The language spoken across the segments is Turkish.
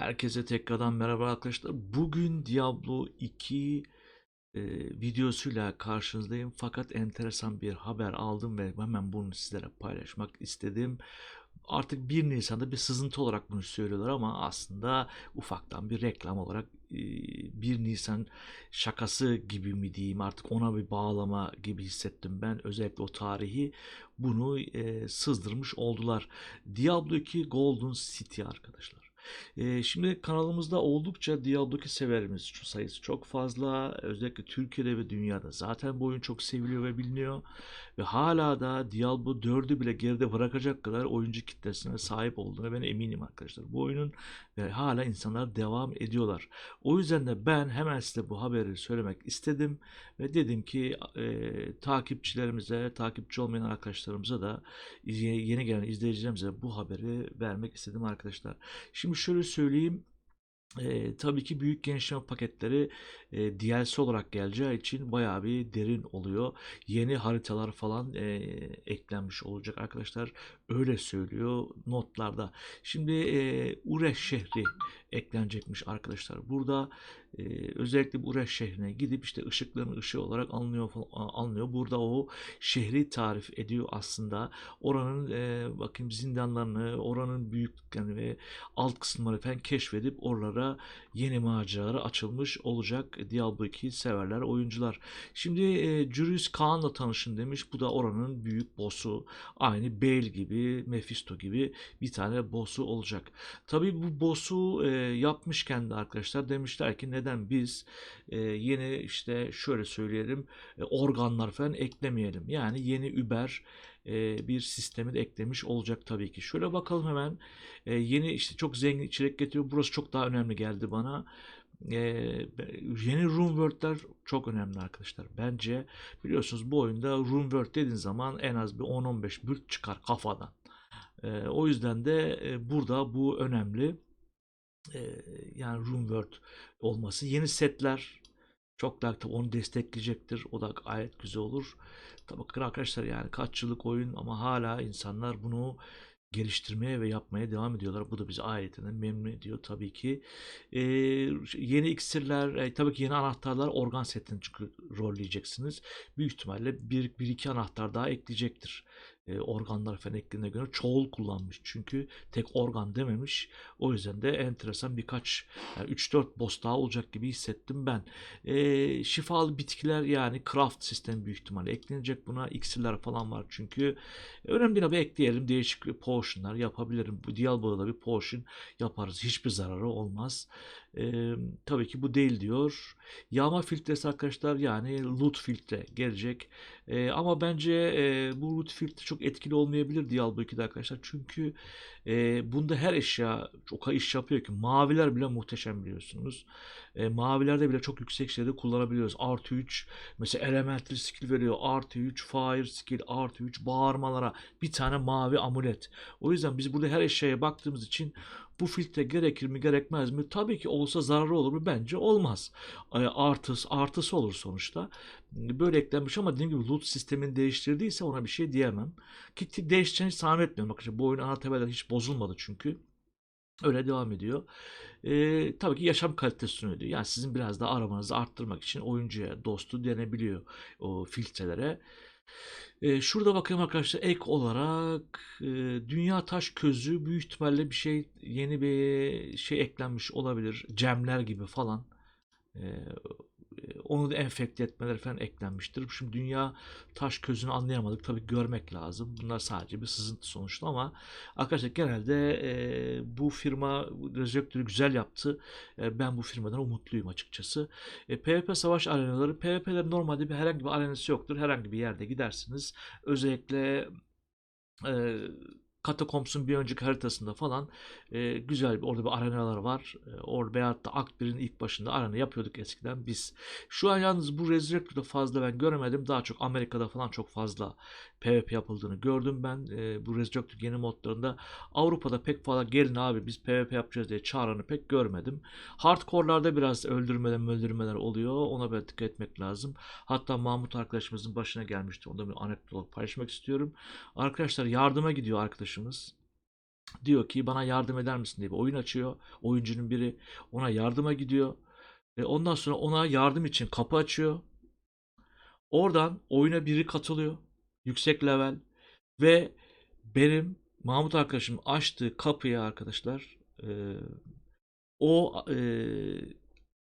Herkese tekrardan merhaba arkadaşlar. Bugün Diablo 2 e, videosuyla karşınızdayım. Fakat enteresan bir haber aldım ve hemen bunu sizlere paylaşmak istedim. Artık 1 Nisan'da bir sızıntı olarak bunu söylüyorlar ama aslında ufaktan bir reklam olarak e, 1 Nisan şakası gibi mi diyeyim artık ona bir bağlama gibi hissettim ben. Özellikle o tarihi bunu e, sızdırmış oldular. Diablo 2 Golden City arkadaşlar. Ee, şimdi kanalımızda oldukça Diablo 2 severimiz şu sayısı çok fazla. Özellikle Türkiye'de ve dünyada zaten bu oyun çok seviliyor ve biliniyor. Ve hala da Diablo 4'ü bile geride bırakacak kadar oyuncu kitlesine sahip olduğuna ben eminim arkadaşlar. Bu oyunun ve hala insanlar devam ediyorlar. O yüzden de ben hemen size bu haberi söylemek istedim. Ve dedim ki e, takipçilerimize, takipçi olmayan arkadaşlarımıza da yeni gelen izleyicilerimize bu haberi vermek istedim arkadaşlar. Şimdi şöyle söyleyeyim. E, tabii ki büyük genişleme paketleri e, DLC olarak geleceği için bayağı bir derin oluyor. Yeni haritalar falan e, eklenmiş olacak arkadaşlar. Öyle söylüyor notlarda. Şimdi e, Ure şehri eklenecekmiş arkadaşlar. Burada e, özellikle bu Ure şehrine gidip işte ışıkların ışığı olarak alınıyor falan, alınıyor. Burada o şehri tarif ediyor aslında. Oranın e, bakayım zindanlarını, oranın büyüklüklerini ve alt kısımları falan keşfedip oralara yeni maceraları açılmış olacak Diablo 2 severler, oyuncular. Şimdi e, Julius Kaan'la tanışın demiş. Bu da oranın büyük boss'u. Aynı Bale gibi, Mephisto gibi bir tane boss'u olacak. Tabii bu boss'u e, yapmışken de arkadaşlar demişler ki neden biz e, yeni işte şöyle söyleyelim e, organlar falan eklemeyelim. Yani yeni Uber e, bir sistemi de eklemiş olacak tabii ki. Şöyle bakalım hemen. E, yeni işte çok zengin içerik getiriyor. Burası çok daha önemli geldi bana. E, yeni room word'ler çok önemli arkadaşlar. Bence biliyorsunuz bu oyunda room word dediğin zaman en az bir 10-15 bürt çıkar kafadan. E, o yüzden de e, burada bu önemli. E, yani room word olması. Yeni setler çok daha tabii onu destekleyecektir. O da gayet güzel olur. Tabii arkadaşlar yani kaç yıllık oyun ama hala insanlar bunu geliştirmeye ve yapmaya devam ediyorlar. Bu da bizi ailetinden memnun ediyor tabii ki. Ee, yeni iksirler, e, tabii ki yeni anahtarlar organ setini çünkü rolleyeceksiniz. Büyük ihtimalle bir, bir iki anahtar daha ekleyecektir. Ee, organlar falan eklediğine göre çoğul kullanmış. Çünkü tek organ dememiş. O yüzden de enteresan birkaç yani 3-4 boss daha olacak gibi hissettim ben. Ee, şifalı bitkiler yani craft sistemi büyük ihtimalle eklenecek buna. iksirler falan var çünkü. Önemli değil abi ekleyelim. Değişik potionlar yapabilirim. Bu Diablo'da da bir potion yaparız. Hiçbir zararı olmaz. Ee, tabii ki bu değil diyor. Yağma filtresi arkadaşlar yani loot filtre gelecek. Ee, ama bence e, bu loot filtre çok etkili olmayabilir Diablo 2'de arkadaşlar. Çünkü e, bunda her eşya çok iş yapıyor ki maviler bile muhteşem biliyorsunuz. E, mavilerde bile çok yüksek şeyleri kullanabiliyoruz. Artı 3 mesela elemental skill veriyor. Artı 3 fire skill artı 3 bağırmalara bir tane mavi amulet. O yüzden biz burada her eşyaya baktığımız için bu filtre gerekir mi gerekmez mi? Tabii ki olsa zararı olur mu? Bence olmaz. Artısı, artısı olur sonuçta. Böyle eklenmiş ama dediğim gibi loot sistemini değiştirdiyse ona bir şey diyemem. Ki değişeceğini zannetmiyorum. Bakın bu oyun ana temeller hiç bozulmadı çünkü. Öyle devam ediyor. Ee, tabii ki yaşam kalitesini ödüyor. Yani sizin biraz daha aramanızı arttırmak için oyuncuya dostu denebiliyor o filtrelere. Ee, şurada bakayım arkadaşlar ek olarak e, dünya taş közü büyük ihtimalle bir şey yeni bir şey eklenmiş olabilir. Cemler gibi falan. Ee, onu da enfekte etmeler falan eklenmiştir. Şimdi dünya taş közünü anlayamadık. Tabii görmek lazım. Bunlar sadece bir sızıntı sonuçta ama arkadaşlar genelde e, bu firma Resurrector'ı güzel yaptı. E, ben bu firmadan umutluyum açıkçası. E, PvP savaş arenaları PvP'ler normalde bir herhangi bir arenası yoktur. Herhangi bir yerde gidersiniz. Özellikle e, Katakombs'un bir önceki haritasında falan e, güzel bir orada bir arenalar var. E, orada veyahut da Akt 1'in ilk başında arena yapıyorduk eskiden biz. Şu an yalnız bu Resurrector'da fazla ben göremedim. Daha çok Amerika'da falan çok fazla PvP yapıldığını gördüm ben. E, bu Resurrector yeni modlarında. Avrupa'da pek fazla gelin abi biz PvP yapacağız diye çağıranı pek görmedim. Hardcore'larda biraz öldürmeler öldürmeler oluyor. Ona böyle dikkat etmek lazım. Hatta Mahmut arkadaşımızın başına gelmişti. Onda bir anekdot paylaşmak istiyorum. Arkadaşlar yardıma gidiyor arkadaşımız Diyor ki bana yardım eder misin diye bir oyun açıyor. Oyuncunun biri ona yardıma gidiyor. E, ondan sonra ona yardım için kapı açıyor. Oradan oyuna biri katılıyor. Yüksek level. Ve benim Mahmut arkadaşım açtığı kapıyı arkadaşlar e, o e,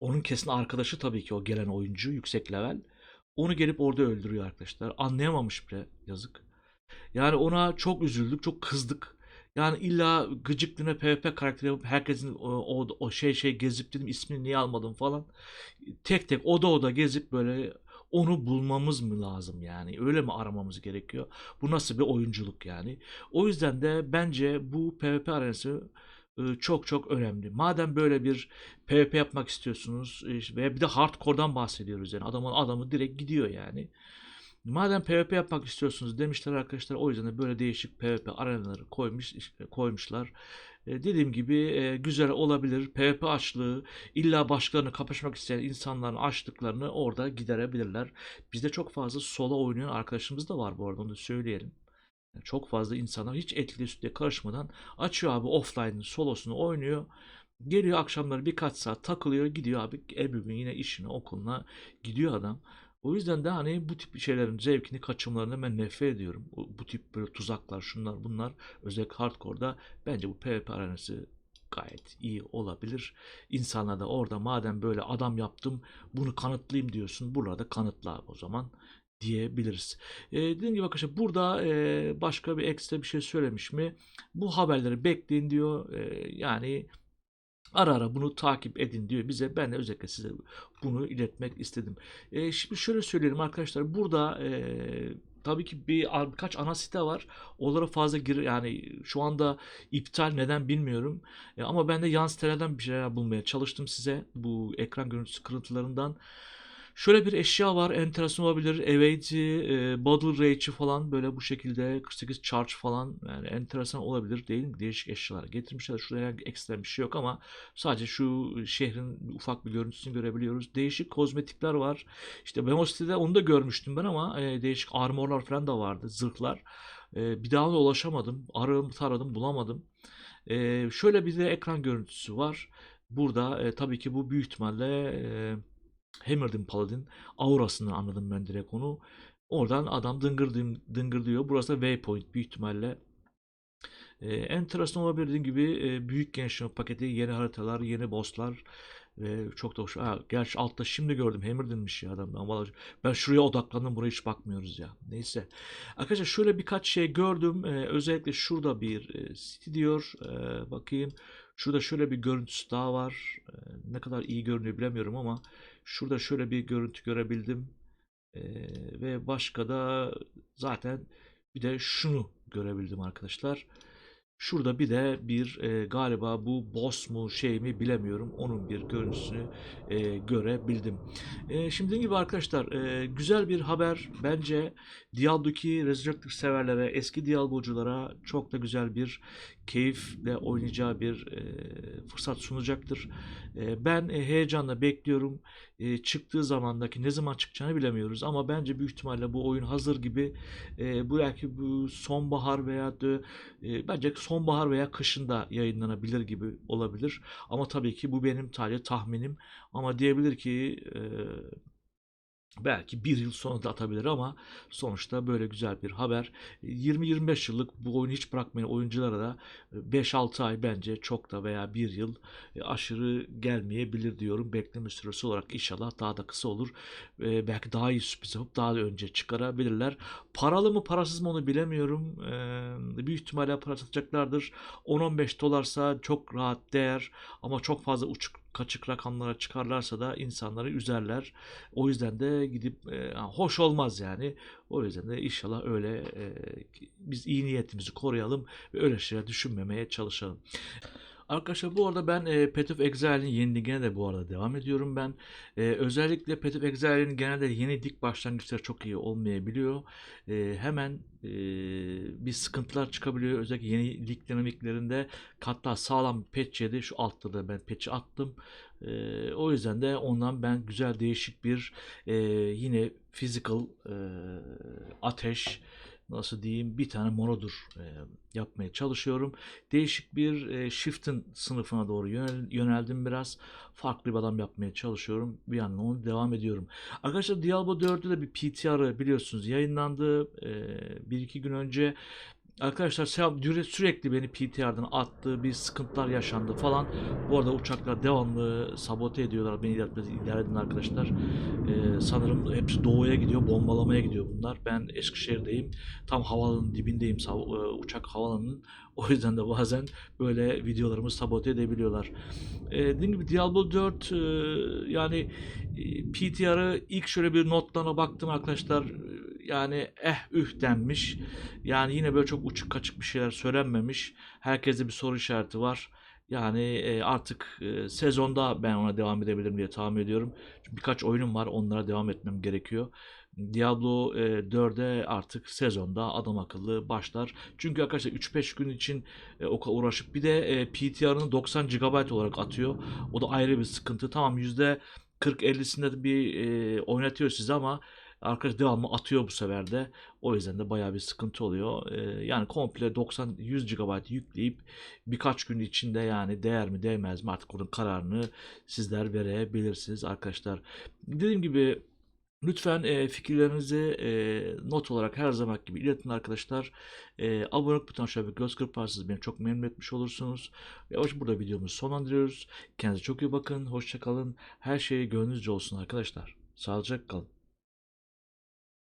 onun kesin arkadaşı tabii ki o gelen oyuncu yüksek level. Onu gelip orada öldürüyor arkadaşlar. Anlayamamış bile yazık. Yani ona çok üzüldük, çok kızdık. Yani illa gıcıklığına PvP karakteri yapıp herkesin o, o, o şey şey gezip dedim ismini niye almadım falan. Tek tek oda oda gezip böyle onu bulmamız mı lazım yani? Öyle mi aramamız gerekiyor? Bu nasıl bir oyunculuk yani? O yüzden de bence bu PvP arenası e, çok çok önemli. Madem böyle bir PvP yapmak istiyorsunuz e, ve bir de hardcore'dan bahsediyoruz yani adamın adamı direkt gidiyor yani. Madem PvP yapmak istiyorsunuz demişler arkadaşlar o yüzden de böyle değişik PvP arenaları koymuş koymuşlar. E, dediğim gibi e, güzel olabilir. PvP açlığı illa başkalarını kapışmak isteyen insanların açlıklarını orada giderebilirler. Bizde çok fazla solo oynayan arkadaşımız da var bu arada onu söyleyelim. Çok fazla insanlar hiç etli sütle karışmadan açıyor abi offline'ın solosunu oynuyor. Geliyor akşamları birkaç saat takılıyor gidiyor abi gün yine işine okuluna gidiyor adam. O yüzden de hani bu tip şeylerin zevkini kaçımlarını ben nefret ediyorum. Bu, bu tip böyle tuzaklar şunlar bunlar özellikle hardcore'da bence bu PvP arenası gayet iyi olabilir. İnsanlar da orada madem böyle adam yaptım bunu kanıtlayayım diyorsun. Burada kanıtla abi o zaman diyebiliriz. E, dediğim gibi arkadaşlar burada e, başka bir ekstra bir şey söylemiş mi? Bu haberleri bekleyin diyor. E, yani ara ara bunu takip edin diyor bize. Ben de özellikle size bunu iletmek istedim. E, şimdi şöyle söyleyelim arkadaşlar. Burada e, tabii ki bir birkaç ana site var. Onlara fazla gir yani şu anda iptal neden bilmiyorum. E, ama ben de yan sitelerden bir şeyler bulmaya çalıştım size bu ekran görüntüsü kırıntılarından. Şöyle bir eşya var. Enteresan olabilir. Evade, e, Bottle Rage'i falan böyle bu şekilde 48 charge falan yani enteresan olabilir değil mi? Değişik eşyalar getirmişler. Şurada herhangi ekstra bir şey yok ama sadece şu şehrin ufak bir görüntüsünü görebiliyoruz. Değişik kozmetikler var. İşte sitede onu da görmüştüm ben ama e, değişik armorlar falan da vardı. Zırhlar. E, bir daha da ulaşamadım. Aradım taradım bulamadım. E, şöyle bir de ekran görüntüsü var. Burada e, tabii ki bu büyük ihtimalle e, Hammer'din Paladin aurasından anladım ben direkt onu. Oradan adam dıngır dıngır diyor. Burası da waypoint büyük ihtimalle. Ee, enteresan olabilir dediğim gibi e, büyük genişleme paketi, yeni haritalar, yeni bosslar. E, çok da hoş. Ha, gerçi altta şimdi gördüm Hammer'dinmiş ya adam. Ama ben şuraya odaklandım. Buraya hiç bakmıyoruz ya. Neyse. Arkadaşlar şöyle birkaç şey gördüm. E, özellikle şurada bir e, city diyor. E, bakayım. Şurada şöyle bir görüntüsü daha var. E, ne kadar iyi görünüyor bilemiyorum ama Şurada şöyle bir görüntü görebildim. Ee, ve başka da zaten bir de şunu görebildim arkadaşlar. Şurada bir de bir e, galiba bu boss mu şey mi bilemiyorum. Onun bir görüntüsünü e, görebildim. E, şimdi gibi arkadaşlar e, güzel bir haber. Bence Diablo 2 Resurrected severlere, eski Diablo'culara çok da güzel bir keyifle oynayacağı bir e, fırsat sunacaktır. E, ben e, heyecanla bekliyorum. E, çıktığı zamandaki ne zaman çıkacağını bilemiyoruz ama bence büyük ihtimalle bu oyun hazır gibi. E, bu belki bu sonbahar veya da e, bence sonbahar veya kışında yayınlanabilir gibi olabilir. Ama tabii ki bu benim sadece tahminim. Ama diyebilir ki e, Belki bir yıl sonra da atabilir ama sonuçta böyle güzel bir haber. 20-25 yıllık bu oyunu hiç bırakmayan oyunculara da 5-6 ay bence çok da veya bir yıl e, aşırı gelmeyebilir diyorum. Bekleme süresi olarak inşallah daha da kısa olur. E, belki daha iyi sürpriz yapıp daha da önce çıkarabilirler. Paralı mı parasız mı onu bilemiyorum. E, büyük ihtimalle para satacaklardır. 10-15 dolarsa çok rahat değer ama çok fazla uçuk kaçık rakamlara çıkarlarsa da insanları üzerler. O yüzden de gidip e, hoş olmaz yani. O yüzden de inşallah öyle e, biz iyi niyetimizi koruyalım ve öyle şeyler düşünmemeye çalışalım. Arkadaşlar bu arada ben e, Path of Exile'in yeniliğine de bu arada devam ediyorum ben. E, özellikle Path of Exile'in genelde yeni dik başlangıçları çok iyi olmayabiliyor. E, hemen e, bir sıkıntılar çıkabiliyor. Özellikle yeni lig dinamiklerinde hatta sağlam patch yedi. Şu altta da ben patch'i attım. E, o yüzden de ondan ben güzel değişik bir e, yine physical e, ateş nasıl diyeyim bir tane monodur e, yapmaya çalışıyorum. Değişik bir e, Shift'in sınıfına doğru yönel- yöneldim biraz. Farklı bir adam yapmaya çalışıyorum. Bir yandan onu devam ediyorum. Arkadaşlar Diablo 4'te de bir PTR'ı biliyorsunuz yayınlandı. E, bir iki gün önce Arkadaşlar sev- düre- sürekli beni PTR'dan attı, bir sıkıntılar yaşandı falan. Bu arada uçaklar devamlı sabote ediyorlar. Beni idare, edin arkadaşlar. Ee, sanırım hepsi doğuya gidiyor, bombalamaya gidiyor bunlar. Ben Eskişehir'deyim. Tam havaalanının dibindeyim, e, uçak havaalanının. O yüzden de bazen böyle videolarımı sabote edebiliyorlar. Ee, dediğim gibi Diablo 4 e, yani e, PTR'ı ilk şöyle bir notlarına baktım arkadaşlar. Yani eh üh denmiş. Yani yine böyle çok uçuk kaçık bir şeyler söylenmemiş. Herkeste bir soru işareti var. Yani e, artık e, sezonda ben ona devam edebilirim diye tahmin ediyorum. Çünkü birkaç oyunum var onlara devam etmem gerekiyor. Diablo e, 4'e artık sezonda adam akıllı başlar. Çünkü arkadaşlar 3-5 gün için e, o kadar uğraşıp bir de e, PTR'ını 90 GB olarak atıyor. O da ayrı bir sıkıntı. Tamam %40-50'sinde de bir e, oynatıyor sizi ama arkadaş devamlı atıyor bu sefer de. O yüzden de bayağı bir sıkıntı oluyor. Ee, yani komple 90-100 GB yükleyip birkaç gün içinde yani değer mi değmez mi artık bunun kararını sizler verebilirsiniz arkadaşlar. Dediğim gibi lütfen e, fikirlerinizi e, not olarak her zaman gibi iletin arkadaşlar. E, abonelik butonuna şöyle bir göz kırparsanız beni çok memnun etmiş olursunuz. Ve hoş burada videomuzu sonlandırıyoruz. Kendinize çok iyi bakın. Hoşça kalın. Her şey gönlünüzce olsun arkadaşlar. Sağlıcakla kalın.